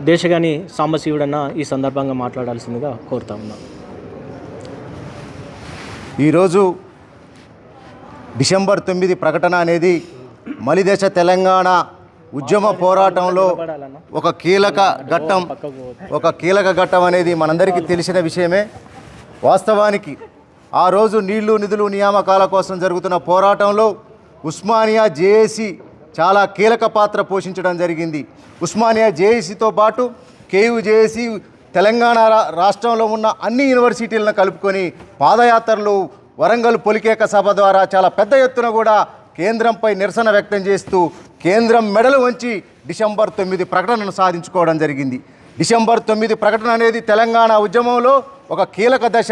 దేశగాని సాంబశివుడన్న ఈ సందర్భంగా మాట్లాడాల్సిందిగా కోరుతా ఉన్నాను ఈరోజు డిసెంబర్ తొమ్మిది ప్రకటన అనేది మలిదేశ తెలంగాణ ఉద్యమ పోరాటంలో ఒక కీలక ఘట్టం ఒక కీలక ఘట్టం అనేది మనందరికీ తెలిసిన విషయమే. వాస్తవానికి ఆ రోజు నీళ్ళు నిధులు నియామకాల కోసం జరుగుతున్న పోరాటంలో ఉస్మానియా జేఏసీ చాలా కీలక పాత్ర పోషించడం జరిగింది. ఉస్మానియా జేఏసీతో పాటు కేయు జేఏసీ తెలంగాణ రాష్ట్రంలో ఉన్న అన్ని యూనివర్సిటీలను కలుపుకొని పాదయాత్రలు వరంగల్ పొలికేక సభ ద్వారా చాలా పెద్ద ఎత్తున కూడా కేంద్రంపై నిరసన వ్యక్తం చేస్తూ కేంద్రం మెడలు వంచి డిసెంబర్ తొమ్మిది ప్రకటనను సాధించుకోవడం జరిగింది. డిసెంబర్ తొమ్మిది ప్రకటన అనేది తెలంగాణ ఉద్యమంలో ఒక కీలక దశ.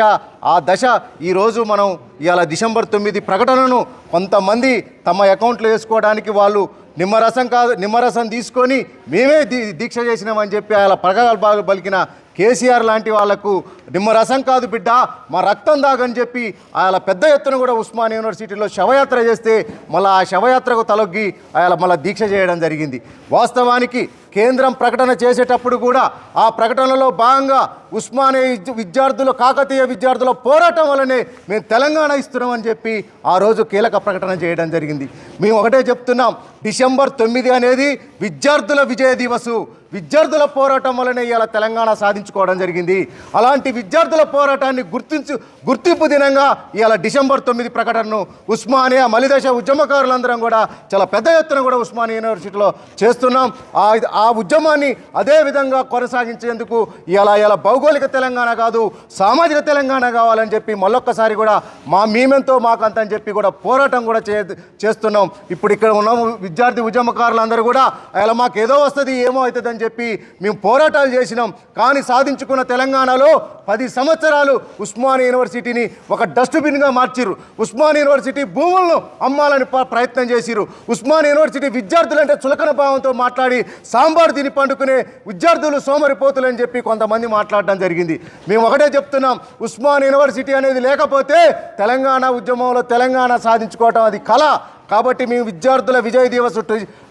ఆ దశ ఈరోజు మనం ఇవాళ డిసెంబర్ తొమ్మిది ప్రకటనను కొంతమంది తమ అకౌంట్లో వేసుకోవడానికి వాళ్ళు నిమ్మరసం కాదు నిమ్మరసం తీసుకొని మేమే దీ దీక్ష చేసినామని చెప్పి అలా ప్రగల్భాలు పలికిన కేసీఆర్ లాంటి వాళ్ళకు నిమ్మరసం కాదు బిడ్డ మా రక్తం దాగని చెప్పి ఆయన పెద్ద ఎత్తున కూడా ఉస్మాన్ యూనివర్సిటీలో శవయాత్ర చేస్తే మళ్ళీ ఆ శవయాత్రకు తలొగ్గి ఆయన మళ్ళీ దీక్ష చేయడం జరిగింది. వాస్తవానికి కేంద్రం ప్రకటన చేసేటప్పుడు కూడా ఆ ప్రకటనలో భాగంగా ఉస్మానియా విద్యార్థులు కాకతీయ విద్యార్థుల పోరాటం వల్లనే మేము తెలంగాణ ఇస్తున్నామని చెప్పి ఆ రోజు కీలక ప్రకటన చేయడం జరిగింది. మేము ఒకటే చెప్తున్నాం డిసెంబర్ తొమ్మిది అనేది విద్యార్థుల విజయ దివసు. విద్యార్థుల పోరాటం వలనే ఇవాళ తెలంగాణ సాధించుకోవడం జరిగింది. అలాంటి విద్యార్థుల పోరాటాన్ని గుర్తించు గుర్తింపు దినంగా ఇవాళ డిసెంబర్ తొమ్మిది ప్రకటనను ఉస్మానియా మలిదశ ఉద్యమకారులందరం కూడా చాలా పెద్ద ఎత్తున కూడా ఉస్మానియా యూనివర్సిటీలో చేస్తున్నాం. ఆ ఆ ఉద్యమాన్ని అదే విధంగా కొనసాగించేందుకు ఇలా ఇలా భౌగోళిక తెలంగాణ కాదు సామాజిక తెలంగాణ కావాలని చెప్పి మళ్ళొక్కసారి కూడా మా మేమెంతో మాకంతని చెప్పి కూడా పోరాటం కూడా చే చేస్తున్నాం. ఇప్పుడు ఇక్కడ ఉన్న విద్యార్థి ఉద్యమకారులందరూ కూడా ఇలా మాకు ఏదో వస్తుంది ఏమో అవుతుందని అని చెప్పి మేము పోరాటాలు చేసినాం. కానీ సాధించుకున్న తెలంగాణలో పది సంవత్సరాలు ఉస్మానియా యూనివర్సిటీని ఒక డస్ట్బిన్గా మార్చిరు ఉస్మానియా యూనివర్సిటీ భూములను అమ్మాలని ప్రయత్నం చేసిరు ఉస్మానియా యూనివర్సిటీ విద్యార్థులంటే చులకన భావంతో మాట్లాడి సాంబార్ తిని పండుకునే విద్యార్థులు సోమరిపోతులు అని చెప్పి కొంతమంది మాట్లాడడం జరిగింది. మేము ఒకటే చెప్తున్నాం ఉస్మాన్ యూనివర్సిటీ అనేది లేకపోతే తెలంగాణ ఉద్యమంలో తెలంగాణ సాధించుకోవటం అది కళ. కాబట్టి మేము విద్యార్థుల విజయ దివస్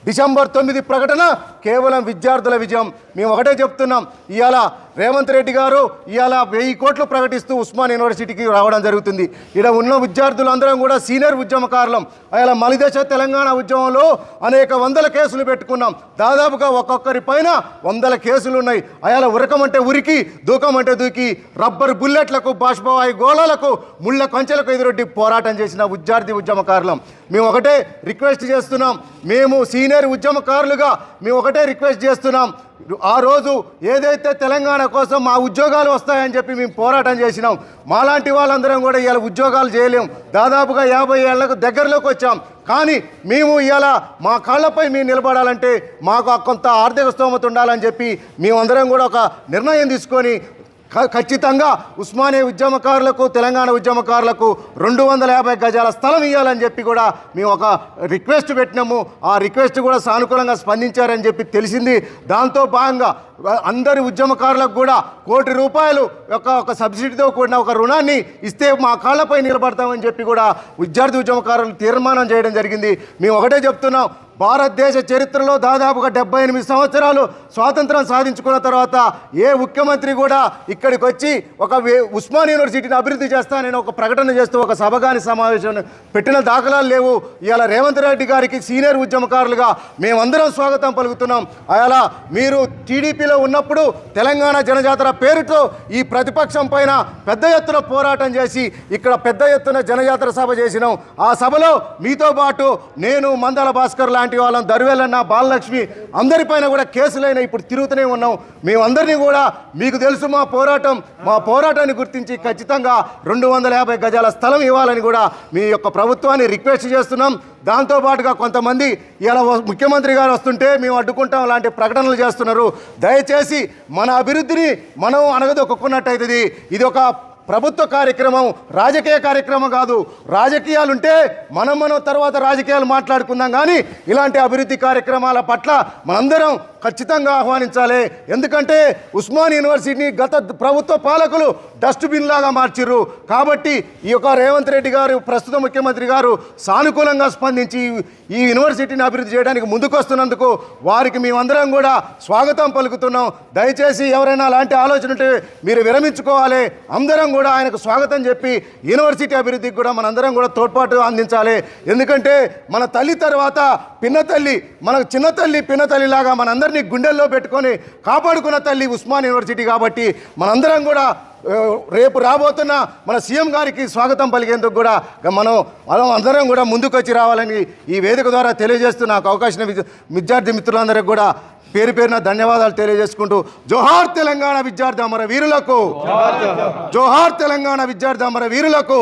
డిసెంబర్ తొమ్మిది ప్రకటన కేవలం విద్యార్థుల విజయం. మేము ఒకటే చెప్తున్నాం. ఇవాళ రేవంత్ రెడ్డి గారు ఇవాళ వెయ్యి కోట్లు ప్రకటిస్తూ ఉస్మాన్ యూనివర్సిటీకి రావడం జరుగుతుంది. ఇక్కడ ఉన్న విద్యార్థులందరం కూడా సీనియర్ ఉద్యమకారులం. అలా మలిదశ తెలంగాణ ఉద్యమంలో అనేక వందల కేసులు పెట్టుకున్నాం. దాదాపుగా ఒక్కొక్కరి పైన వందల కేసులు ఉన్నాయి. అయాల ఉరకమంటే ఉరికి దూకమంటే దూకి రబ్బర్ బుల్లెట్లకు బాష్పవాయు గోళాలకు ముళ్ళ కంచెలకు ఎదురొడ్డి పోరాటం చేసిన విద్యార్థి ఉద్యమకారులం. మేము ఒకటే రిక్వెస్ట్ చేస్తున్నాం. మేము సీనియర్ ఉద్యమకారులుగా మేము ఒకటే రిక్వెస్ట్ చేస్తున్నాం. ఆ రోజు ఏదైతే తెలంగాణ కోసం మా ఉద్యోగాలు వస్తాయని చెప్పి మేము పోరాటం చేసినాం. మాలాంటి వాళ్ళందరం కూడా ఇవాళ ఉద్యోగాలు చేయలేం. దాదాపుగా యాభై ఏళ్ళకు దగ్గరలోకి వచ్చాం. కానీ మేము ఇవాళ మా కాళ్ళపై మేము నిలబడాలంటే మాకు కొంత ఆర్థిక స్తోమత ఉండాలని చెప్పి మేమందరం కూడా ఒక నిర్ణయం తీసుకొని ఖచ్చితంగా ఉస్మానియా ఉద్యమకారులకు తెలంగాణ ఉద్యమకారులకు రెండు వందల యాభై గజాల స్థలం ఇవ్వాలని చెప్పి కూడా మేము ఒక రిక్వెస్ట్ పెట్టినాము. ఆ రిక్వెస్ట్ కూడా సానుకూలంగా స్పందించారని చెప్పి తెలిసింది. దాంతో భాగంగా అందరి ఉద్యమకారులకు కూడా కోటి రూపాయలు ఒక ఒక సబ్సిడీతో కూడిన ఒక రుణాన్ని ఇస్తే మా కాళ్ళపై నిలబడతామని చెప్పి కూడా విద్యార్థి ఉద్యమకారులు తీర్మానం చేయడం జరిగింది. మేము ఒకటే చెప్తున్నాం. భారతదేశ చరిత్రలో దాదాపుగా డెబ్బై ఎనిమిది సంవత్సరాలు స్వాతంత్రం సాధించుకున్న తర్వాత ఏ ముఖ్యమంత్రి కూడా ఇక్కడికి వచ్చి ఒక వే- ఉస్మాన్ యూనివర్సిటీని అభివృద్ధి చేస్తానని ఒక ప్రకటన చేస్తూ ఒక సభగాని సమావేశం పెట్టిన దాఖలాలు లేవు. ఇవాళ రేవంత్ రెడ్డి గారికి సీనియర్ ఉద్యమకారులుగా మేమందరం స్వాగతం పలుకుతున్నాం. అలా మీరు టీడీపీలో ఉన్నప్పుడు తెలంగాణ జనజాతర పేరుతో ఈ ప్రతిపక్షం పైన పెద్ద ఎత్తున పోరాటం చేసి ఇక్కడ పెద్ద ఎత్తున జనజాతర సభ చేసినాం. ఆ సభలో మీతో పాటు నేను మందల భాస్కర్ లాంటి వాళ్ళం దర్వేలన్న బాలలక్ష్మి అందరిపైన కూడా కేసులైన ఇప్పుడు తిరుగుతూనే ఉన్నాం. మేమందరినీ కూడా మీకు తెలుసు మా పోరాటం. మా పోరాటాన్ని గుర్తించి ఖచ్చితంగా రెండు వందల యాభై గజాల స్థలం ఇవ్వాలని కూడా మీ యొక్క ప్రభుత్వాన్ని రిక్వెస్ట్ చేస్తున్నాం. దాంతోపాటుగా కొంతమంది ఇలా ముఖ్యమంత్రి గారు వస్తుంటే మేము అడ్డుకుంటాం లాంటి ప్రకటనలు చేస్తున్నారు. దయచేసి మన అభివృద్ధిని మనం అనగదొక్కున్నట్టయితుంది. ఇది ఒక ప్రభుత్వ కార్యక్రమం రాజకీయ కార్యక్రమం కాదు. రాజకీయాలు ఉంటే మనం మనం తర్వాత రాజకీయాలు మాట్లాడుకుందాం కానీ ఇలాంటి అభివృద్ధి కార్యక్రమాల పట్ల మనందరం ఖచ్చితంగా ఆహ్వానించాలి. ఎందుకంటే ఉస్మాన్ యూనివర్సిటీని గత ప్రభుత్వ పాలకులు డస్ట్బిన్ లాగా మార్చిర్రు. కాబట్టి ఈ యొక్క రేవంత్ రెడ్డి గారు ప్రస్తుత ముఖ్యమంత్రి గారు సానుకూలంగా స్పందించి ఈ యూనివర్సిటీని అభివృద్ధి చేయడానికి ముందుకొస్తున్నందుకు వారికి మేమందరం కూడా స్వాగతం పలుకుతున్నాం. దయచేసి ఎవరైనా అలాంటి ఆలోచన ఉంటే మీరు విరమించుకోవాలి. అందరం కూడా ఆయనకు స్వాగతం చెప్పి యూనివర్సిటీ అభివృద్ధికి కూడా మనందరం కూడా తోడ్పాటు అందించాలి. ఎందుకంటే మన తల్లి తర్వాత పిన్న తల్లి మనకు చిన్న తల్లి పిన్న తల్లిలాగా మనందరినీ గుండెల్లో పెట్టుకొని కాపాడుకున్న తల్లి ఉస్మాన్ యూనివర్సిటీ కాబట్టి మనందరం కూడా రేపు రాబోతున్న మన సీఎం గారికి స్వాగతం పలికేందుకు కూడా మనం మనం అందరం కూడా ముందుకొచ్చి రావాలని ఈ వేదిక ద్వారా తెలియజేస్తూ నాకు అవకాశం విద్యార్థి మిత్రులందరికీ కూడా పేరు పేరున ధన్యవాదాలు తెలియజేసుకుంటూ జోహార్ తెలంగాణ విద్యార్థి అమర వీరులకు జోహార్ తెలంగాణ విద్యార్థి అమర వీరులకు